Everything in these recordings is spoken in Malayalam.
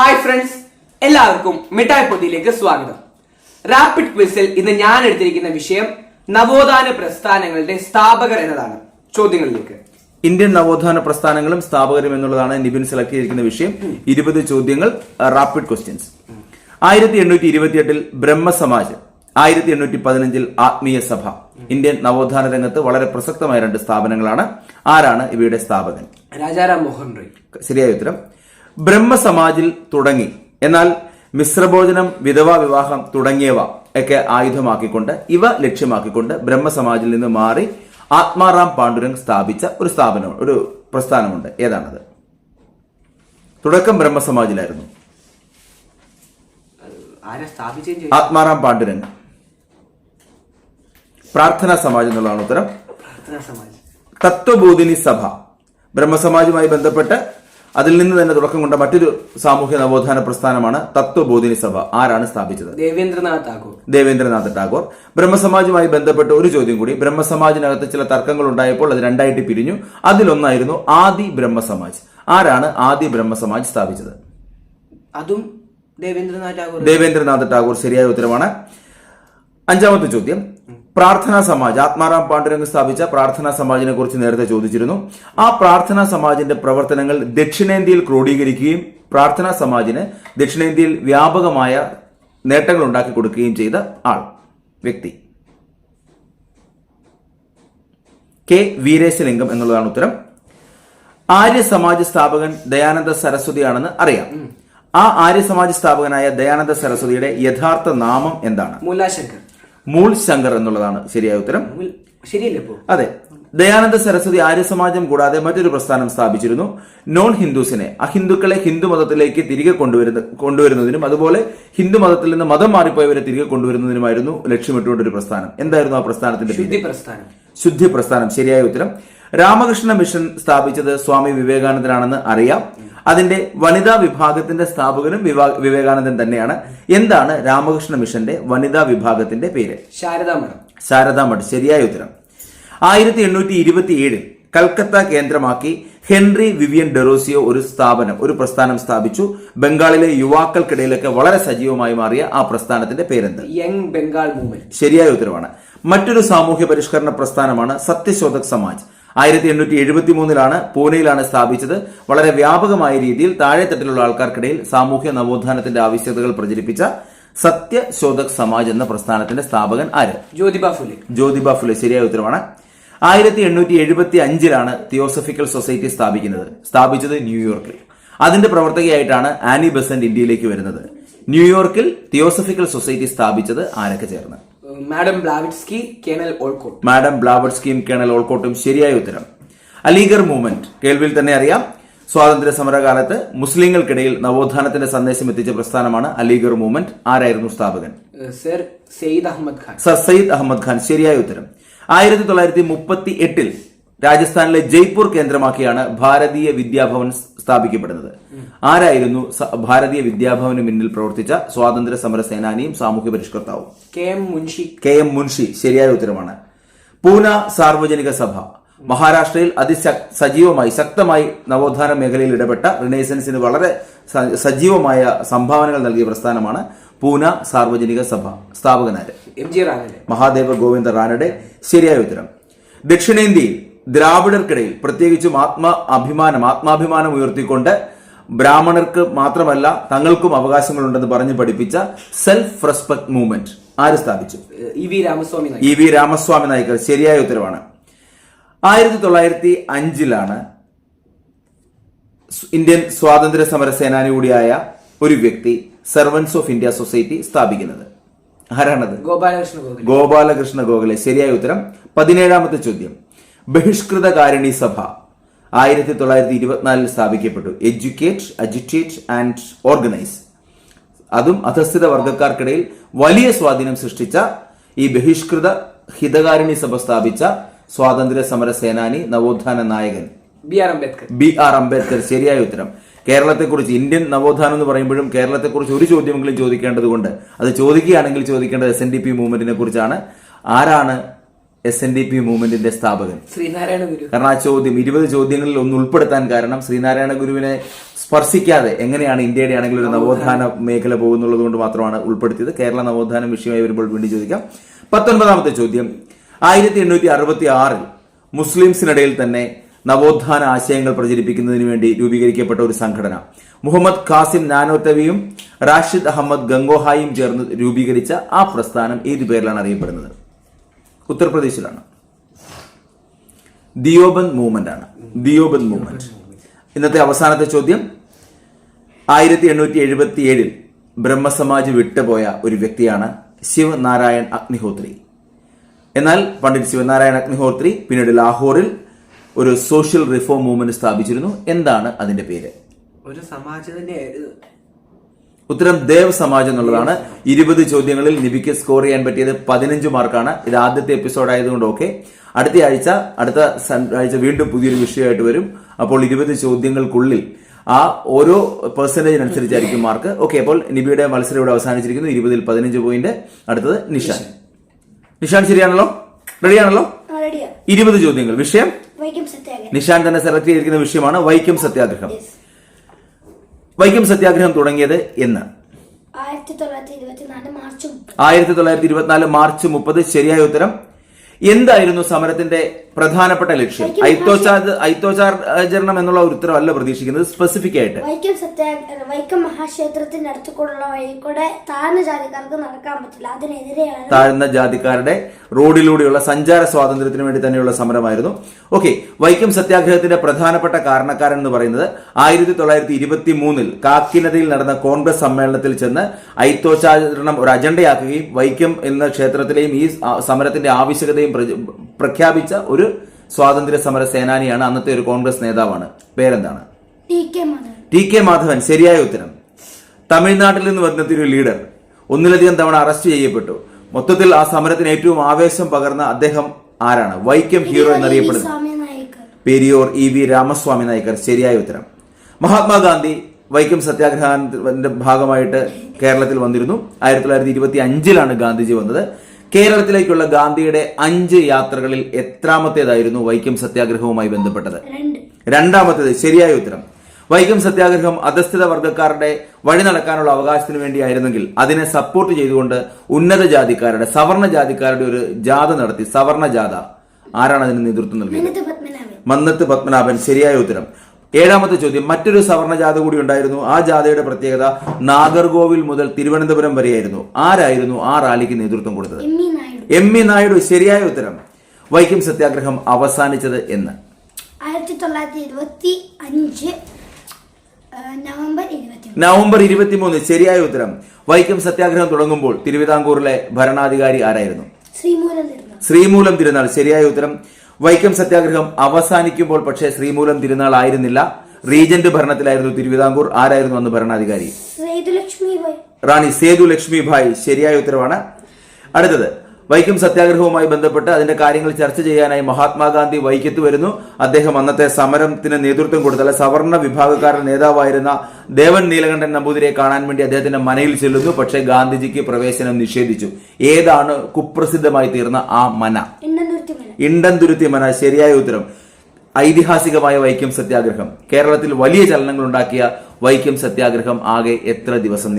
ഹായ് ഫ്രണ്ട്സ് എല്ലാവർക്കും മിഠായി പൊതിയിലേക്ക് സ്വാഗതം. റാപ്പിഡ് ക്വിസിൽ ഇന്ന് ഞാൻ എടുത്തിരിക്കുന്ന വിഷയം നവോത്ഥാന പ്രസ്ഥാനങ്ങളുടെ സ്ഥാപകർ എന്നതാണ്. ചോദ്യങ്ങളിലേക്ക്. ഇന്ത്യൻ നവോത്ഥാന പ്രസ്ഥാനങ്ങളും സ്ഥാപകരും എന്നുള്ളതാണ് നിബിൻ സെലക്ട് ചെയ്തിരിക്കുന്ന വിഷയം ഇരുപത് ചോദ്യങ്ങൾ റാപ്പിഡ് ക്വസ്റ്റ്യൻസ് ആയിരത്തി എണ്ണൂറ്റി ഇരുപത്തിയെട്ടിൽ ബ്രഹ്മസമാജ് ആയിരത്തി എണ്ണൂറ്റി പതിനഞ്ചിൽ ആത്മീയ സഭ. ഇന്ത്യൻ നവോത്ഥാന രംഗത്ത് വളരെ പ്രസക്തമായ രണ്ട് സ്ഥാപനങ്ങളാണ്. ആരാണ് ഇവയുടെ സ്ഥാപകൻ? രാജാറാം മോഹൻ റോയ്. ശരിയായ ഉത്തരം. ബ്രഹ്മസമാജിൽ തുടങ്ങി. എന്നാൽ മിശ്രഭോജനം വിധവാ വിവാഹം തുടങ്ങിയവ ഒക്കെ ആയുധമാക്കിക്കൊണ്ട് ഇവ ലക്ഷ്യമാക്കിക്കൊണ്ട് ബ്രഹ്മസമാജിൽ നിന്ന് മാറി ആത്മാറാം പാണ്ഡുരംഗ് സ്ഥാപിച്ച ഒരു സ്ഥാപനം ഒരു പ്രസ്ഥാനമുണ്ട്. ഏതാണത്? തുടക്കം ബ്രഹ്മസമാജിലായിരുന്നു. ആത്മാറാം പാണ്ഡുരംഗ്. പ്രാർത്ഥനാ സമാജ് എന്നുള്ളതാണ് ഉത്തരം. തത്വബോധിനി സഭ ബ്രഹ്മസമാജുമായി ബന്ധപ്പെട്ട് അതിൽ നിന്ന് തന്നെ തുടക്കം കൊണ്ട മറ്റൊരു സാമൂഹ്യ നവോത്ഥാന പ്രസ്ഥാനമാണ് തത്വബോധിനി സഭ ആരാണ് സ്ഥാപിച്ചത്? ദേവേന്ദ്രനാഥ് ടാഗോർ. ദേവേന്ദ്രനാഥ് ടാഗോർ. ബ്രഹ്മസമാജുമായി ബന്ധപ്പെട്ട ഒരു ചോദ്യം കൂടി. ബ്രഹ്മസമാജിനകത്ത് ചില തർക്കങ്ങൾ ഉണ്ടായപ്പോൾ അത് രണ്ടായിട്ട് പിരിഞ്ഞു. അതിലൊന്നായിരുന്നു ആദി ബ്രഹ്മസമാജ്. ആരാണ് ആദി ബ്രഹ്മസമാജ് സ്ഥാപിച്ചത്? അതും ദേവേന്ദ്രനാഥ് ടാഗോർ. ദേവേന്ദ്രനാഥ് ടാഗോർ ശരിയായ ഉത്തരമാണ്. അഞ്ചാമത്തെ ചോദ്യം. പ്രാർത്ഥനാ സമാജ് ആത്മാറാം പാണ്ഡുരംഗ് സ്ഥാപിച്ച പ്രാർത്ഥനാ സമാജിനെ കുറിച്ച് നേരത്തെ ചോദിച്ചിരുന്നു. ആ പ്രാർത്ഥനാ സമാജിന്റെ പ്രവർത്തനങ്ങൾ ദക്ഷിണേന്ത്യയിൽ ക്രോഡീകരിക്കുകയും പ്രാർത്ഥനാ സമാജിന് ദക്ഷിണേന്ത്യയിൽ വ്യാപകമായ നേട്ടങ്ങൾ ഉണ്ടാക്കി കൊടുക്കുകയും ചെയ്ത ആൾ വ്യക്തി. കെ വീരേശലിംഗം എന്നുള്ളതാണ് ഉത്തരം. ആര്യ സമാജ് സ്ഥാപകൻ ദയാനന്ദ സരസ്വതിയാണെന്ന് അറിയാം. ആ ആര്യ സമാജ് സ്ഥാപകനായ ദയാനന്ദ സരസ്വതിയുടെ യഥാർത്ഥ നാമം എന്താണ്? മുല്ലാശങ്കർ മൂൾ ശങ്കർ എന്നുള്ളതാണ് ശരിയായ ഉത്തരം. ശരിയല്ലേ അതെ. ദയാനന്ദ സരസ്വതി ആര്യസമാജം കൂടാതെ മറ്റൊരു പ്രസ്ഥാനം സ്ഥാപിച്ചിരുന്നു. നോൺ ഹിന്ദുസിനെ അഹിന്ദുക്കളെ ഹിന്ദു മതത്തിലേക്ക് തിരികെ കൊണ്ടുവരുന്ന കൊണ്ടുവരുന്നതിനും അതുപോലെ ഹിന്ദു മതത്തിൽ നിന്ന് മതം മാറിപ്പോയവരെ തിരികെ കൊണ്ടുവരുന്നതിനുമായിരുന്നു ലക്ഷ്യമിട്ടുകൊണ്ട് ഒരു പ്രസ്ഥാനം. എന്തായിരുന്നു ആ പ്രസ്ഥാനത്തിന്റെ ശുദ്ധി പ്രസ്ഥാനം. ശുദ്ധി പ്രസ്ഥാനം. ശരിയായ ഉത്തരം. രാമകൃഷ്ണ മിഷൻ സ്ഥാപിച്ചത് സ്വാമി വിവേകാനന്ദനാണെന്ന് അറിയാം. അതിന്റെ വനിതാ വിഭാഗത്തിന്റെ സ്ഥാപകനും വിവേകാനന്ദൻ തന്നെയാണ്. എന്താണ് രാമകൃഷ്ണ മിഷന്റെ വനിതാ വിഭാഗത്തിന്റെ പേര്? ശാരദാ മഠം ശാരദാ മഠം ശരിയായ ഉത്തരം. ആയിരത്തി എണ്ണൂറ്റി ഇരുപത്തി ഏഴിൽ കൽക്കത്ത കേന്ദ്രമാക്കി ഹെൻറി വിവിയൻ ഡെറോസിയോ ഒരു സ്ഥാപനം ഒരു പ്രസ്ഥാനം സ്ഥാപിച്ചു. ബംഗാളിലെ യുവാക്കൾക്കിടയിലൊക്കെ വളരെ സജീവമായി മാറിയ ആ പ്രസ്ഥാനത്തിന്റെ പേരെന്ത്? Young Bengal movement. ശരിയായ ഉത്തരവാണ് മറ്റൊരു സാമൂഹ്യ പരിഷ്കരണ പ്രസ്ഥാനമാണ് സത്യശോധക് സമാജ്. ആയിരത്തി എണ്ണൂറ്റി എഴുപത്തി മൂന്നിലാണ് പൂനെയിലാണ് സ്ഥാപിച്ചത്. വളരെ വ്യാപകമായ രീതിയിൽ താഴെത്തട്ടിലുള്ള ആൾക്കാർക്കിടയിൽ സാമൂഹ്യ നവോത്ഥാനത്തിന്റെ ആവശ്യകതകൾ പ്രചരിപ്പിച്ച സത്യശോധക് സമാജ് എന്ന പ്രസ്ഥാനത്തിന്റെ സ്ഥാപകൻ ആര്? ജ്യോതിബ ഫുലെ. ജ്യോതിബ ഫുലെ. ശരിയായ ഉത്തരവാണ്. ആയിരത്തി എണ്ണൂറ്റി എഴുപത്തി അഞ്ചിലാണ് തിയോസഫിക്കൽ സൊസൈറ്റി സ്ഥാപിക്കുന്നത്. സ്ഥാപിച്ചത് ന്യൂയോർക്കിൽ. അതിന്റെ പ്രവർത്തകയായിട്ടാണ് ആനി ബസന്റ് ഇന്ത്യയിലേക്ക് വരുന്നത്. ന്യൂയോർക്കിൽ തിയോസഫിക്കൽ സൊസൈറ്റി സ്ഥാപിച്ചത് ആരൊക്കെ ചേർന്ന്? Madam Blavatsky colonel Olcott. Madam ബ്ലാവിറ്റ്സ്കിയും colonel ഓൾക്കോട്ടും ശരിയായ ഉത്തരം. അലീഗർ മൂവ്മെന്റ്. കേൾവിയിൽ തന്നെ അറിയാം. സ്വാതന്ത്ര്യ സമരകാലത്ത് മുസ്ലിങ്ങൾക്കിടയിൽ നവോത്ഥാനത്തിന്റെ സന്ദേശം എത്തിച്ച പ്രസ്ഥാനമാണ് അലീഗർ മൂവ്മെന്റ്. ആരായിരുന്നു സ്ഥാപകൻ? സർ സെയ്ദ് അഹമ്മദ് ഖാൻ. സർ സയ്യിദ് അഹമ്മദ് ഖാൻ ശരിയായ ഉത്തരം. ആയിരത്തി തൊള്ളായിരത്തി മുപ്പത്തി എട്ടിൽ രാജസ്ഥാനിലെ ജയ്പൂർ കേന്ദ്രമാക്കിയാണ് ഭാരതീയ വിദ്യാഭവൻ സ്ഥാപിക്കപ്പെടുന്നത്. ആരായിരുന്നു ഭാരതീയ വിദ്യാഭവന് മുന്നിൽ പ്രവർത്തിച്ച സ്വാതന്ത്ര്യ സമര സേനാനിയും സാമൂഹ്യ പരിഷ്കർത്താവും? K M Munshi. K M Munshi ശരിയായ ഉത്തരമാണ്. പൂന സാർവജനിക സഭ. മഹാരാഷ്ട്രയിൽ അതിശ സജീവമായി ശക്തമായി നവോത്ഥാന മേഖലയിൽ ഇടപെട്ട റിനൈസൻസിന് വളരെ സജീവമായ സംഭാവനകൾ നൽകിയ പ്രസ്ഥാനമാണ് പൂന സാർവജനിക സഭ. സ്ഥാപകനാര്? എം ജി റാനലെ മഹാദേവ ഗോവിന്ദ റാനഡെ ശരിയായ ഉത്തരം. ദക്ഷിണേന്ത്യയിൽ ദ്രാവിഡർക്കിടയിൽ പ്രത്യേകിച്ചും ആത്മ അഭിമാനം ആത്മാഭിമാനം ഉയർത്തിക്കൊണ്ട് ബ്രാഹ്മണർക്ക് മാത്രമല്ല തങ്ങൾക്കും അവകാശങ്ങളുണ്ടെന്ന് പറഞ്ഞ് പഠിപ്പിച്ച സെൽഫ് റെസ്പെക്ട് മൂവ്മെന്റ് ആര് സ്ഥാപിച്ചു? E V Ramasamy E V Ramasamy Naicker ശരിയായ ഉത്തരവാണ്. ആയിരത്തി തൊള്ളായിരത്തി അഞ്ചിലാണ് ഇന്ത്യൻ സ്വാതന്ത്ര്യ സമര സേനാനി കൂടിയായ ഒരു വ്യക്തി സെർവൻസ് ഓഫ് ഇന്ത്യ സൊസൈറ്റി സ്ഥാപിക്കുന്നത്. ആരാണത്? ഗോപാലകൃഷ്ണ ഗോപാലകൃഷ്ണ ഗോഖലെ. ശരിയായ ഉത്തരം. പതിനേഴാമത്തെ ചോദ്യം. ബഹിഷ്കൃതകാരിണി സഭ ആയിരത്തി തൊള്ളായിരത്തി ഇരുപത്തിനാലിൽ സ്ഥാപിക്കപ്പെട്ടു. എഡ്യൂക്കേറ്റ് അജിറ്റേറ്റ് ആൻഡ് ഓർഗനൈസ് അതും അധസ്ഥിത വർഗക്കാർക്കിടയിൽ വലിയ സ്വാധീനം സൃഷ്ടിച്ച ഈ ബഹിഷ്കൃത ഹിതകാരിണി സഭ സ്ഥാപിച്ച സ്വാതന്ത്ര്യ സമര സേനാനി നവോത്ഥാന നായകൻ B R Ambedkar. B R Ambedkar. ശരിയായ ഉത്തരം. കേരളത്തെക്കുറിച്ച് ഇന്ത്യൻ നവോത്ഥാനം എന്ന് പറയുമ്പോഴും കേരളത്തെക്കുറിച്ച് ഒരു ചോദ്യമെങ്കിലും ചോദിക്കേണ്ടതുകൊണ്ട് അത് ചോദിക്കുകയാണെങ്കിൽ ചോദിക്കേണ്ടത് എസ് എൻ ഡി പി മൂവ്മെന്റിനെ കുറിച്ചാണ്. ആരാണ് എസ് എൻ ഡി പി മൂവ്മെന്റിന്റെ സ്ഥാപകൻ. ശ്രീനാരായണ ഗുരു. കാരണം ആ ചോദ്യം ഇരുപത് ചോദ്യങ്ങളിൽ ഒന്ന് ഉൾപ്പെടുത്താൻ കാരണം ശ്രീനാരായണ ഗുരുവിനെ സ്പർശിക്കാതെ എങ്ങനെയാണ് ഇന്ത്യയുടെ ആണെങ്കിൽ ഒരു നവോത്ഥാന. മേഖല പോകുന്നുള്ളത് കൊണ്ട് മാത്രമാണ് ഉൾപ്പെടുത്തിയത്. കേരള നവോത്ഥാനം വിഷയമായി വരുമ്പോൾ വീണ്ടും ചോദിക്കാം. പത്തൊൻപതാമത്തെ ചോദ്യം. ആയിരത്തി എണ്ണൂറ്റി അറുപത്തി ആറിൽ മുസ്ലിംസിനിടയിൽ തന്നെ നവോത്ഥാന ആശയങ്ങൾ പ്രചരിപ്പിക്കുന്നതിന് വേണ്ടി രൂപീകരിക്കപ്പെട്ട ഒരു സംഘടന. മുഹമ്മദ് ഖാസിം നാനോത്തവിയും റാഷിദ് അഹമ്മദ് ഗംഗോഹായും ചേർന്ന് രൂപീകരിച്ച ആ പ്രസ്ഥാനം ഏതു പേരിലാണ് അറിയപ്പെടുന്നത്? ഉത്തർപ്രദേശിലാണ്. ദിയോബന്ദ് മൂവ്മെന്റ് ആണ് ദിയോബന്ദ് മൂവ്മെന്റ്. ഇന്നത്തെ അവസാനത്തെ ചോദ്യം. ആയിരത്തി എണ്ണൂറ്റി എഴുപത്തി ഏഴിൽ ബ്രഹ്മസമാജ് വിട്ടുപോയ ഒരു വ്യക്തിയാണ് ശിവനാരായൺ അഗ്നിഹോത്രി. എന്നാൽ പണ്ഡിറ്റ് ശിവനാരായൺ അഗ്നിഹോത്രി പിന്നീട് ലാഹോറിൽ ഒരു സോഷ്യൽ റിഫോം മൂവ്മെന്റ് സ്ഥാപിച്ചിരുന്നു. എന്താണ് അതിന്റെ പേര്? ഒരു സമാജം തന്നെയായിരുന്നു ഉത്തരം ദേവ് സമാജ് എന്നുള്ളതാണ്. ഇരുപത് ചോദ്യങ്ങളിൽ നിബിക്ക് സ്കോർ ചെയ്യാൻ പറ്റിയത് പതിനഞ്ച് മാർക്കാണ്. ഇത് ആദ്യത്തെ എപ്പിസോഡ് ആയതുകൊണ്ട് ഓക്കെ അടുത്ത ആഴ്ച അടുത്ത ആഴ്ച വീണ്ടും പുതിയൊരു വിഷയമായിട്ട് വരും. അപ്പോൾ ഇരുപത് ചോദ്യങ്ങൾക്കുള്ളിൽ ആ ഓരോ പെർസെന്റേജിനനുസരിച്ചായിരിക്കും മാർക്ക് ഓക്കെ അപ്പോൾ നിബിയുടെ മത്സരം ഇവിടെ അവസാനിച്ചിരിക്കുന്നു. ഇരുപതിൽ പതിനഞ്ച് പോയിന്റ് അടുത്തത് നിഷാൻ. നിഷാൻ. ശരിയാണല്ലോ? റെഡിയാണല്ലോ? റെഡിയാ. ഇരുപത് ചോദ്യങ്ങൾ. വിഷയം? വൈക്കം സത്യാഗ്രഹം. നിഷാൻ തന്നെ സെലക്ട് ചെയ്തിരിക്കുന്ന വിഷയമാണ് വൈക്കം സത്യാഗ്രഹം. വൈക്കം സത്യാഗ്രഹം തുടങ്ങിയത് എന്ന്. ആയിരത്തി തൊള്ളായിരത്തി ഇരുപത്തിനാല് മാർച്ച് മുപ്പത് ആയിരത്തി തൊള്ളായിരത്തി ഇരുപത്തിനാല് മാർച്ച് മുപ്പത് ശരിയായ ഉത്തരം. എന്തായിരുന്നു സമരത്തിന്റെ പ്രധാനപ്പെട്ട ലക്ഷ്യം? ഐത്തോചാചരണം എന്നുള്ള ഒരു ഉത്തരവല്ല പ്രതീക്ഷിക്കുന്നത്. സ്പെസിഫിക് ആയിട്ട്. വൈക്കം സത്യാഗ്രഹം വൈക്കം മഹാക്ഷേത്രത്തിന്റെ അടുത്ത് കൂടെയുള്ള വഴി കൂടെ താഴ്ന്ന ജാതിക്കാർക്ക് നടക്കാൻ പറ്റില്ല. അതിനെതിരെയാണ് താഴ്ന്ന ജാതിക്കാരുടെ റോഡിലൂടെയുള്ള സഞ്ചാര സ്വാതന്ത്ര്യത്തിന് വേണ്ടി തന്നെയുള്ള സമരമായിരുന്നു. ഓക്കെ വൈക്കം സത്യാഗ്രഹത്തിന്റെ പ്രധാനപ്പെട്ട കാരണക്കാരൻ എന്ന് പറയുന്നത് ആയിരത്തി തൊള്ളായിരത്തി ഇരുപത്തി മൂന്നിൽ കാക്കിനതയിൽ നടന്ന കോൺഗ്രസ് സമ്മേളനത്തിൽ ചെന്ന് ഐത്തോചാചരണം ഒരു അജണ്ടയാക്കുകയും വൈക്കം എന്ന ക്ഷേത്രത്തിലെയും ഈ സമരത്തിന്റെ ആവശ്യകതയും പ്രച- പ്രഖ്യാപിച്ച ഒരു സ്വാതന്ത്ര്യ സമര സേനാനിയാണ് അന്നത്തെ ഒരു കോൺഗ്രസ് നേതാവാണ്. പേരെന്താണ്? T K Madhavan. ശരിയായ ഉത്തരം. തമിഴ്നാട്ടിൽ നിന്ന് വന്നെത്തിയ ഒരു ലീഡർ ഒന്നിലധികം തവണ അറസ്റ്റ് ചെയ്യപ്പെട്ടു. മൊത്തത്തിൽ ആ സമരത്തിന് ഏറ്റവും ആവേശം പകർന്ന അദ്ദേഹം ആരാണ്? വൈക്കം ഹീറോ എന്നറിയപ്പെടുന്നത് പെരിയോർ ഇ വി രാമസ്വാമി നായ്ക്കർ ശരിയായ ഉത്തരം. മഹാത്മാഗാന്ധി വൈക്കം സത്യാഗ്രഹത്തിന്റെ ഭാഗമായിട്ട് കേരളത്തിൽ വന്നിരുന്നു. ആയിരത്തി തൊള്ളായിരത്തി ഇരുപത്തി അഞ്ചിലാണ് ഗാന്ധിജി വന്നത്. കേരളത്തിലേക്കുള്ള ഗാന്ധിയുടെ അഞ്ച് യാത്രകളിൽ എത്രാമത്തേതായിരുന്നു വൈക്കം സത്യാഗ്രഹവുമായി ബന്ധപ്പെട്ടത്? രണ്ട്. രണ്ടാമത്തേത് ശരിയായ ഉത്തരം. വൈക്കം സത്യാഗ്രഹം അധസ്ഥിത വർഗക്കാരുടെ വഴി നടക്കാനുള്ള അവകാശത്തിന് വേണ്ടിയായിരുന്നെങ്കിൽ അതിനെ സപ്പോർട്ട് ചെയ്തുകൊണ്ട് ഉന്നത ജാതിക്കാരുടെ സവർണ ജാതിക്കാരുടെ ഒരു ജാഥ നടത്തി. സവർണ ജാഥ. ആരാണ് അതിന് നേതൃത്വം നൽകിയത്? മന്നത്ത് പത്മനാഭൻ. ശരിയായ ഉത്തരം. ഏഴാമത്തെ ചോദ്യം മറ്റൊരു സവർണ ജാഥ കൂടി ഉണ്ടായിരുന്നു. ആ ജാഥയുടെ പ്രത്യേകത നാഗർകോവിൽ മുതൽ തിരുവനന്തപുരം വരെയായിരുന്നു. ആരായിരുന്നു ആ റാലിക്ക് നേതൃത്വം കൊടുത്തത്? M E Naidu. ശരിയായ ഉത്തരം. വൈക്കം സത്യാഗ്രഹം അവസാനിച്ചത് എന്ന്. ആയിരത്തി തൊള്ളായിരത്തി ഇരുപത്തി അഞ്ച് ആ, നവംബർ നവംബർ ഇരുപത്തിമൂന്ന് ശരിയായ ഉത്തരം. വൈക്കം സത്യാഗ്രഹം തുടങ്ങുമ്പോൾ തിരുവിതാംകൂറിലെ ഭരണാധികാരി ആരായിരുന്നു? ശ്രീമൂലം തിരുനാൾ ശരിയായ ഉത്തരം. വൈക്കം സത്യാഗ്രഹം അവസാനിക്കുമ്പോൾ പക്ഷേ ശ്രീമൂലം തിരുനാൾ ആയിരുന്നില്ല. റീജന്റ് ഭരണത്തിലായിരുന്നു തിരുവിതാംകൂർ. ആരായിരുന്നു അന്ന് ഭരണാധികാരി? റാണി സേതു ലക്ഷ്മി ഭായ്. ശരിയായ ഉത്തരവാണ്. അടുത്തത്. വൈക്കം സത്യാഗ്രഹവുമായി ബന്ധപ്പെട്ട് അതിന്റെ കാര്യങ്ങൾ ചർച്ച ചെയ്യാനായി മഹാത്മാഗാന്ധി വൈക്കത്ത് വരുന്നു. അദ്ദേഹം അന്നത്തെ സമരത്തിന് നേതൃത്വം കൊടുത്ത. അല്ലെ സവർണ വിഭാഗക്കാരുടെ നേതാവായിരുന്ന ദേവൻ നീലകണ്ഠൻ നമ്പൂതിരിയെ കാണാൻ വേണ്ടി അദ്ദേഹത്തിന്റെ മനയിൽ ചെല്ലുന്നു. പക്ഷേ ഗാന്ധിജിക്ക് പ്രവേശനം നിഷേധിച്ചു. ഏതാണ് കുപ്രസിദ്ധമായി തീർന്ന ആ മന? ഇണ്ടന്തുരുത്തി മന. ശരിയായ ഉത്തരം. ഐതിഹാസികമായ വൈക്കം സത്യാഗ്രഹം. കേരളത്തിൽ വലിയ ചലനങ്ങൾ ഉണ്ടാക്കിയ വൈക്കം സത്യാഗ്രഹം ആകെ എത്ര ദിവസം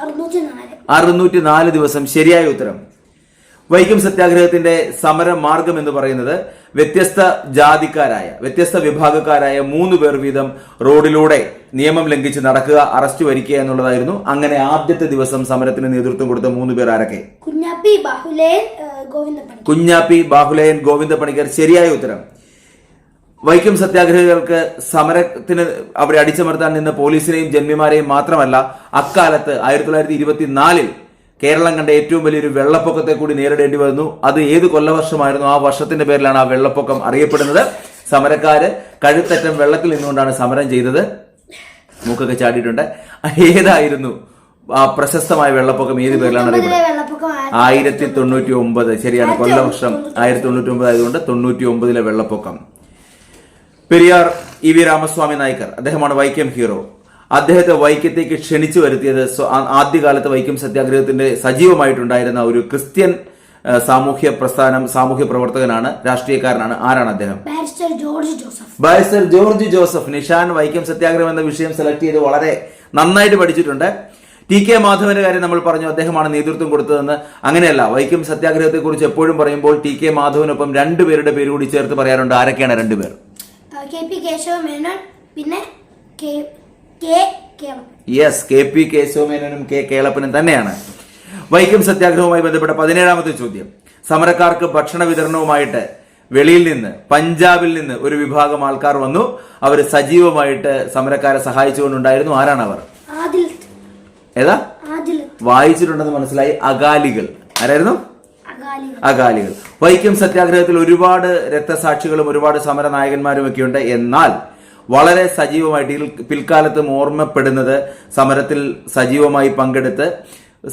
അറുന്നൂറ്റി നാല് അറുന്നൂറ്റി നാല് ദിവസം. ശരിയായ ഉത്തരം. വൈക്കം സത്യാഗ്രഹത്തിന്റെ സമര മാർഗം എന്ന് പറയുന്നത് വ്യത്യസ്ത ജാതിക്കാരായ വ്യത്യസ്ത വിഭാഗക്കാരായ മൂന്ന് പേർ വീതം റോഡിലൂടെ നിയമം ലംഘിച്ച് നടക്കുക അറസ്റ്റ് വരിക്കുക എന്നുള്ളതായിരുന്നു. അങ്ങനെ ആദ്യത്തെ ദിവസം സമരത്തിന് നേതൃത്വം കൊടുത്ത മൂന്ന് പേർ ആരൊക്കെ? കുഞ്ഞാപ്പി ബാഹുലയൻ ഗോവിന്ദ പണിക്കർ ശരിയായ ഉത്തരം. വൈക്കം സത്യാഗ്രഹികൾക്ക് സമരത്തിന് അവരെ അടിച്ചമർത്താൻ നിന്ന പോലീസിനെയും ജന്മിമാരെയും മാത്രമല്ല അക്കാലത്ത് ആയിരത്തി തൊള്ളായിരത്തി ഇരുപത്തിനാലിൽ കേരളം കണ്ട ഏറ്റവും വലിയൊരു വെള്ളപ്പൊക്കത്തെ കൂടി നേരിടേണ്ടി വന്നു അത് ഏത് കൊല്ലവർഷമായിരുന്നു? ആ വർഷത്തിന്റെ പേരിലാണ് ആ വെള്ളപ്പൊക്കം അറിയപ്പെടുന്നത്. സമരക്കാര് കഴുത്തറ്റം വെള്ളത്തിൽ നിന്നുകൊണ്ടാണ് സമരം ചെയ്തത്. മൂക്കൊക്കെ ചാടിയിട്ടുണ്ട്. ഏതായിരുന്നു ആ പ്രശസ്തമായ വെള്ളപ്പൊക്കം? ഏത് പേരിലാണ് അറിയപ്പെടുന്നത്? ആയിരത്തി തൊണ്ണൂറ്റി ഒമ്പത് ശരിയാണ് കൊല്ലവർഷം ആയിരത്തി തൊണ്ണൂറ്റി ഒമ്പത് ആയതുകൊണ്ട് തൊണ്ണൂറ്റി ഒമ്പതിലെ വെള്ളപ്പൊക്കം. പെരിയാർ ഇ വി രാമസ്വാമി നായ്ക്കർ അദ്ദേഹമാണ് വൈക്കം ഹീറോ. അദ്ദേഹത്തെ വൈക്കത്തേക്ക് ക്ഷണിച്ചു വരുത്തിയത് ആദ്യകാലത്ത് വൈക്കം സത്യാഗ്രഹത്തിന്റെ സജീവമായിട്ടുണ്ടായിരുന്ന ഒരു ക്രിസ്ത്യൻ സാമൂഹ്യ പ്രസ്ഥാനം സാമൂഹ്യ പ്രവർത്തകനാണ് രാഷ്ട്രീയക്കാരനാണ്. ആരാണ് അദ്ദേഹം? Barrister George Joseph. Nishan Vaikom സത്യാഗ്രഹം എന്ന വിഷയം സെലക്ട് ചെയ്ത് വളരെ നന്നായിട്ട് പഠിച്ചിട്ടുണ്ട്. ടി കെ മാധവന്റെ കാര്യം നമ്മൾ പറഞ്ഞു അദ്ദേഹമാണ് നേതൃത്വം കൊടുത്തതെന്ന്. അങ്ങനെയല്ല വൈക്കം സത്യാഗ്രഹത്തെ കുറിച്ച് എപ്പോഴും പറയുമ്പോൾ ടി കെ മാധവനൊപ്പം രണ്ടുപേരുടെ പേര് കൂടി ചേർത്ത് പറയാറുണ്ട്. ആരൊക്കെയാണ് രണ്ടുപേർ? കെ പി കേശവ മേനോൻ പിന്നെ യെസ് കെ പി കേശവമേനോനും കെ കേളപ്പനും തന്നെയാണ്. വൈക്കം സത്യാഗ്രഹവുമായി ബന്ധപ്പെട്ട പതിനേഴാമത്തെ ചോദ്യം. സമരക്കാർക്ക് ഭക്ഷണ വിതരണവുമായിട്ട് വെളിയിൽ നിന്ന് പഞ്ചാബിൽ നിന്ന് ഒരു വിഭാഗം ആൾക്കാർ വന്നു. അവർ സജീവമായിട്ട് സമരക്കാരെ സഹായിച്ചുകൊണ്ടുണ്ടായിരുന്നു. ആരാണ് അവർ? ഏതാ? വായിച്ചിട്ടുണ്ടെന്ന് മനസ്സിലായി അകാലികൾ. ആരായിരുന്നു? അകാലികൾ. അകാലികൾ. വൈക്കം സത്യാഗ്രഹത്തിൽ ഒരുപാട് രക്തസാക്ഷികളും ഒരുപാട് സമര നായകന്മാരും ഒക്കെ ഉണ്ട് എന്നാൽ വളരെ സജീവമായിട്ട് പിൽക്കാലത്തും ഓർമ്മപ്പെടുന്നത് സമരത്തിൽ സജീവമായി പങ്കെടുത്ത്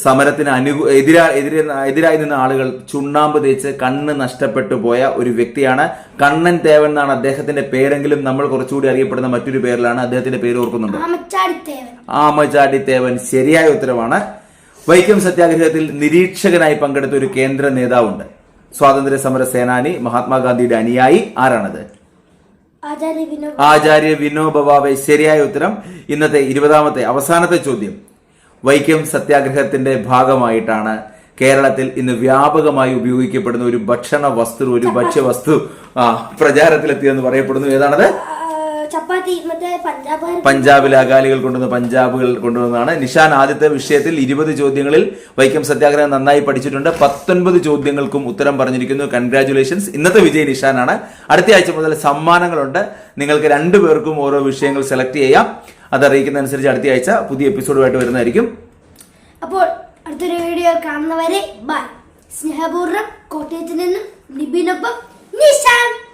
സമരത്തിന് അനുകൂ എതിരാ എതിരെ എതിരായി നിന്ന ആളുകൾ ചുണ്ണാമ്പ് തേച്ച് കണ്ണ് നഷ്ടപ്പെട്ടു പോയ ഒരു വ്യക്തിയാണ് കണ്ണൻ തേവൻ എന്നാണ് അദ്ദേഹത്തിന്റെ പേരെങ്കിലും നമ്മൾ കുറച്ചുകൂടി അറിയപ്പെടുന്ന മറ്റൊരു പേരിലാണ് അദ്ദേഹത്തിന്റെ പേര് ഓർക്കുന്നുണ്ട്? ആമചാടി തേവൻ ശരിയായ ഉത്തരവാണ്. വൈക്കം സത്യാഗ്രഹത്തിൽ നിരീക്ഷകനായി പങ്കെടുത്ത ഒരു കേന്ദ്ര നേതാവുണ്ട്. സ്വാതന്ത്ര്യ സമര സേനാനി മഹാത്മാഗാന്ധിയുടെ അനുയായി ആരാണത്? ആചാര്യ വിനോബാവെ വിനോബ ഭാവെ ശരിയായ ഉത്തരം. ഇന്നത്തെ ഇരുപതാമത്തെ അവസാനത്തെ ചോദ്യം. വൈക്കം സത്യാഗ്രഹത്തിന്റെ ഭാഗമായിട്ടാണ് കേരളത്തിൽ ഇന്ന് വ്യാപകമായി ഉപയോഗിക്കപ്പെടുന്ന ഒരു ഭക്ഷണ വസ്തു ഒരു ഭക്ഷ്യവസ്തു ആ പ്രചാരത്തിലെത്തിയെന്ന് പറയപ്പെടുന്നു. ഏതാണത്? ചപ്പാത്തി മറ്റേ പഞ്ചാബ് പഞ്ചാബിലെ അകാലികൾ കൊണ്ടുവന്ന പഞ്ചാബുകൾ കൊണ്ടുവന്നതാണ്. നിഷാൻ ആദ്യത്തെ വിഷയത്തിൽ ഇരുപത് ചോദ്യങ്ങളിൽ വൈക്കം സത്യാഗ്രഹം നന്നായി പഠിച്ചിട്ടുണ്ട്. പത്തൊൻപത് ചോദ്യങ്ങൾക്കും ഉത്തരം പറഞ്ഞിരിക്കുന്നു. കൺഗ്രാചുലേഷൻസ് ഇന്നത്തെ വിജയ് നിഷാനാണ്. അടുത്ത ആഴ്ച മുതൽ സമ്മാനങ്ങളുണ്ട്. നിങ്ങൾക്ക് രണ്ടു പേർക്കും ഓരോ വിഷയങ്ങൾ സെലക്ട് ചെയ്യാം. അത് അറിയിക്കുന്നതനുസരിച്ച് അടുത്ത ആഴ്ച പുതിയ എപ്പിസോഡുമായിട്ട് വരുന്നതായിരിക്കും. അപ്പോൾ അടുത്തൊരു വീഡിയോ കാണുന്നവരെ ബൈ സ്നേഹപൂർവം കോട്ടയത്തിൽ നിന്നും നിബിനൊപ്പം നിശാൻ